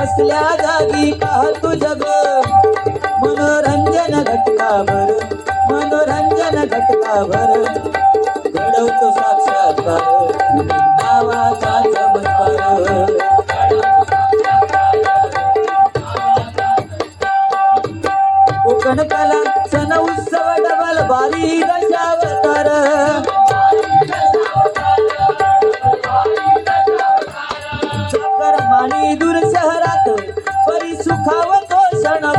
बसल्या जागी पाहतो जग मनोरंजन घटका भर मनोरंजन घटका भर घडवतो साक्षात्कार नावाचा चमत्कार. कोकण कला सण उत्सव डबल बारी दशावतार.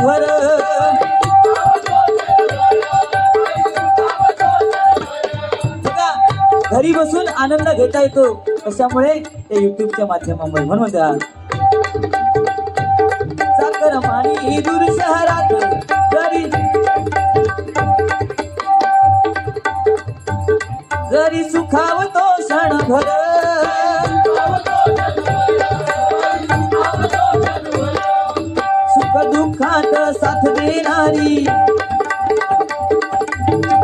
वर. घरी बसून आनंद घेता येतो. कशामुळे? त्या युट्यूबच्या माध्यमामुळे. म्हणून द्या साखर माणी दूर शहरात. जरी जरी सुखावतो क्षणभर. सुख दुःखात साथ देणारी.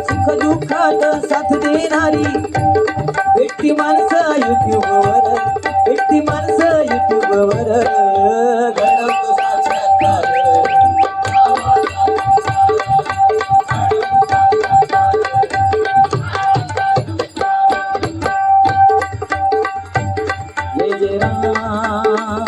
सुख दुःखात साथ देणारी. भेटती माणसं युट्यूबवर भेटती माणसं युट्यूबवर. घडवतो जय राम.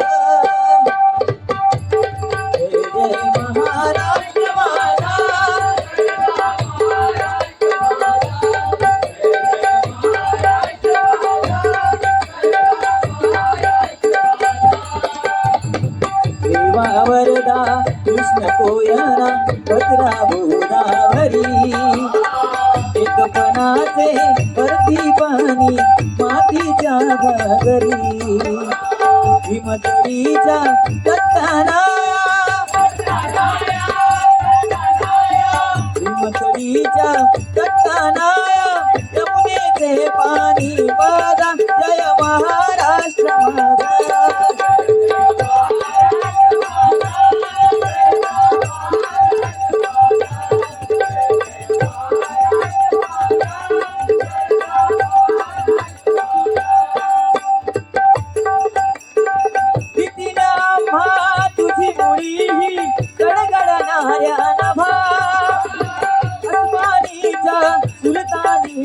माझे परती पाणी मातीच्या घरी हिमतडीच्या दत्ताना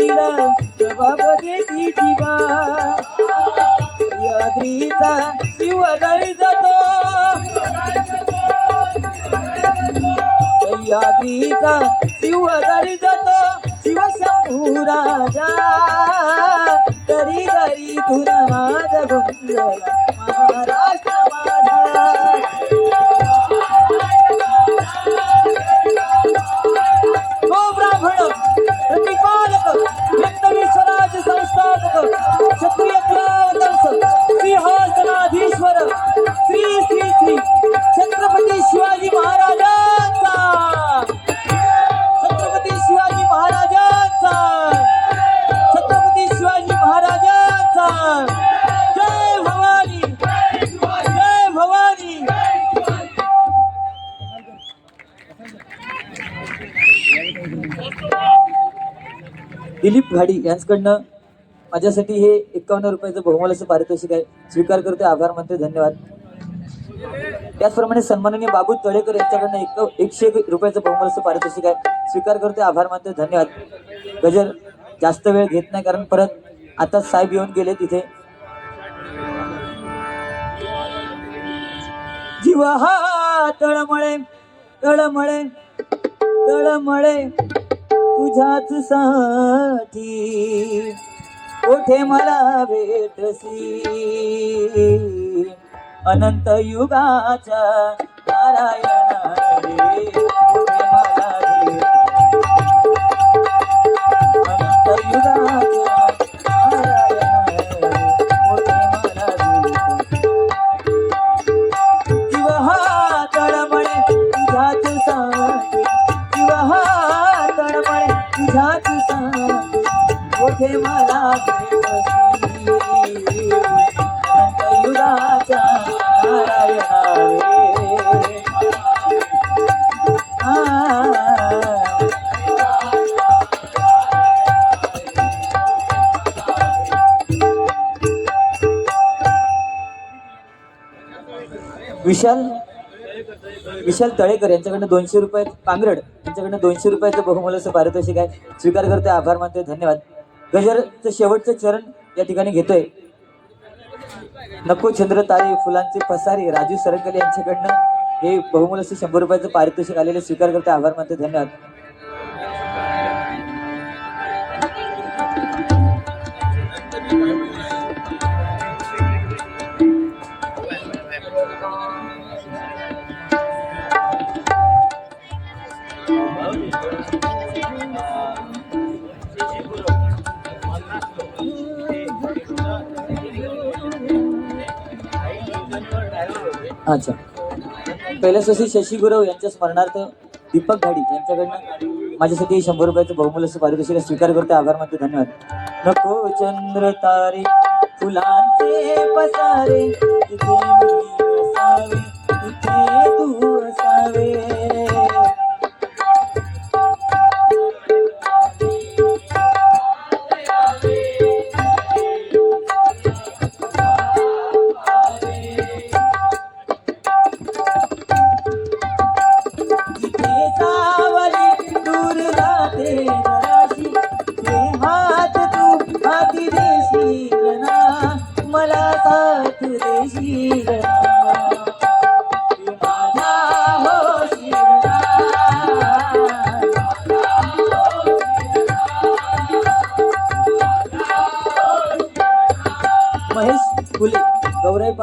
सुलतानीर जबाब देती जीवा याद्रीचा शिवदाई जातो. याद्रीचा शिवदाई जातो. शिवशंभू राजा तरी तरी तुला माझ गुंजला घाडी यांच्याकडनं माझ्यासाठी हे एक्कावन्न रुपयाचं बहुमोलाचं पारितोषिक आहे. स्वीकार करते आभार मानते धन्यवाद. त्याचप्रमाणे सन्माननीय बाबू तळेकर यांच्याकडनं एक एकशे रुपयाचं बहुमोलाचं पारितोषिक आहे. स्वीकार करतो आभार मानते धन्यवाद. गजर जास्त वेळ घेत नाही कारण परत आता साहेब येऊन गेले तिथे. जीव हा तळमळे तळमळे तळमळे. तुझ्याच साठी. कोठे मला भेटसी अनंत युगाच्या नारायण रे मला विशाल विशाल तळेकर यांच्याकडनं दोनशे रुपये पांगरड यांच्याकडनं दोनशे रुपयाचं बहुमोलाचं पारितोषिक आहे. स्वीकार करते आभार मानते धन्यवाद. गजरचं शेवटचं चरण या ठिकाणी घेतोय. नको चंद्र तारे फुलांचे पसारे राजू सरंगले यांच्याकडनं हे बहुमूल असे शंभर रुपयाचं पारितोषिक आलेले स्वीकार करते आभार मानते धन्यवाद. अच्छा. कैलासवासी शशी गुरव यांच्या स्मरणार्थ दीपक घाडी यांच्याकडनं माझ्यासाठी शंभर रुपयाचं बहुमूल्य पारितोषिक स्वीकार करते आभार मानते धन्यवाद. नको चंद्र तारे फुलांचे पसारे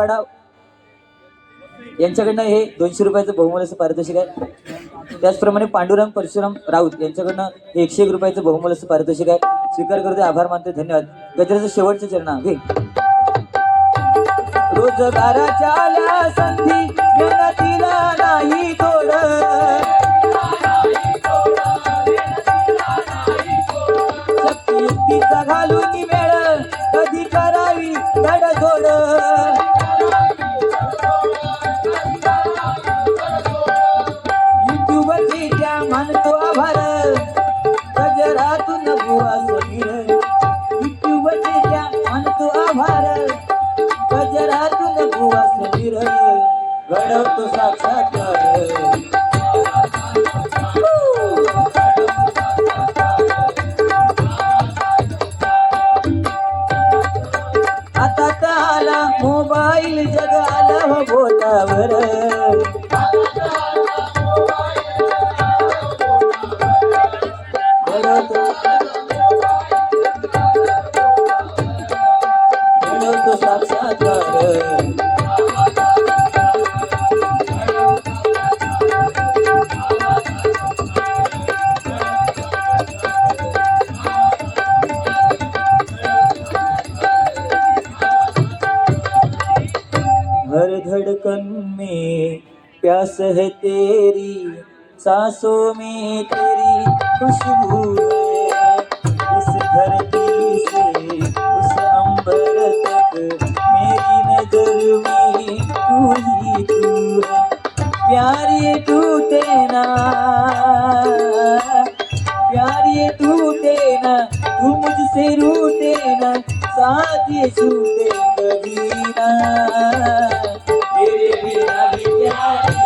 गौराईपाडा यांच्याकडनं हे दोनशे रुपयाचं बहुमूल्याचं पारितोषिक आहे. त्याचप्रमाणे पांडुरंग परशुराम राऊत यांच्याकडनं हे एकशे एक रुपयाचं बहुमूल्याचं पारितोषिक आहे. स्वीकार करते आभार मानते धन्यवाद. गजराचं शेवटचं चरण घे. रोजगाराच्या संधी मेहनतीला नाही तोड शक्ती गजरातून बुवा घडवतो साक्षात्कार आता मोबाईल जग बोटावर घडवतो हर धड़कन में प्यास है तेरी सांसों में तेरी खुशबू है। इस धरती से उस अंबर तक मेरी नजर में तू ही तू है। प्यार ये टूटे ना प्यार ये टूटे ना तू मुझसे रूटे ना। साथ ये छूटे कभी तेरे बिना भी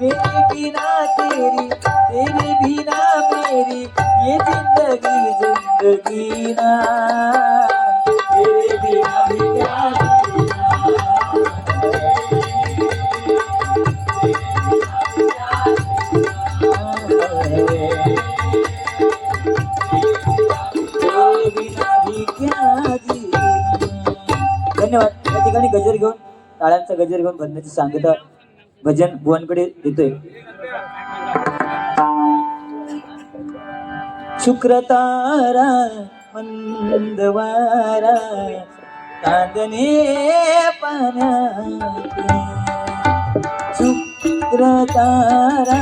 मेरे बिना तेरी तेरे बिना मेरी ये जिंदगी जिंदगी ना। तेरे बिना बिना धन्यवाद. या ठिकाणी गजर घेऊन टाळ्यांचा गजर घेऊन भजनाची सांगितलं भजन भुवनकडे देतोय शुक्र तारा मंदवारा चांदणे पाण्यात शुक्र तारा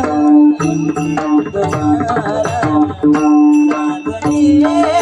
मंदवारा चांदणे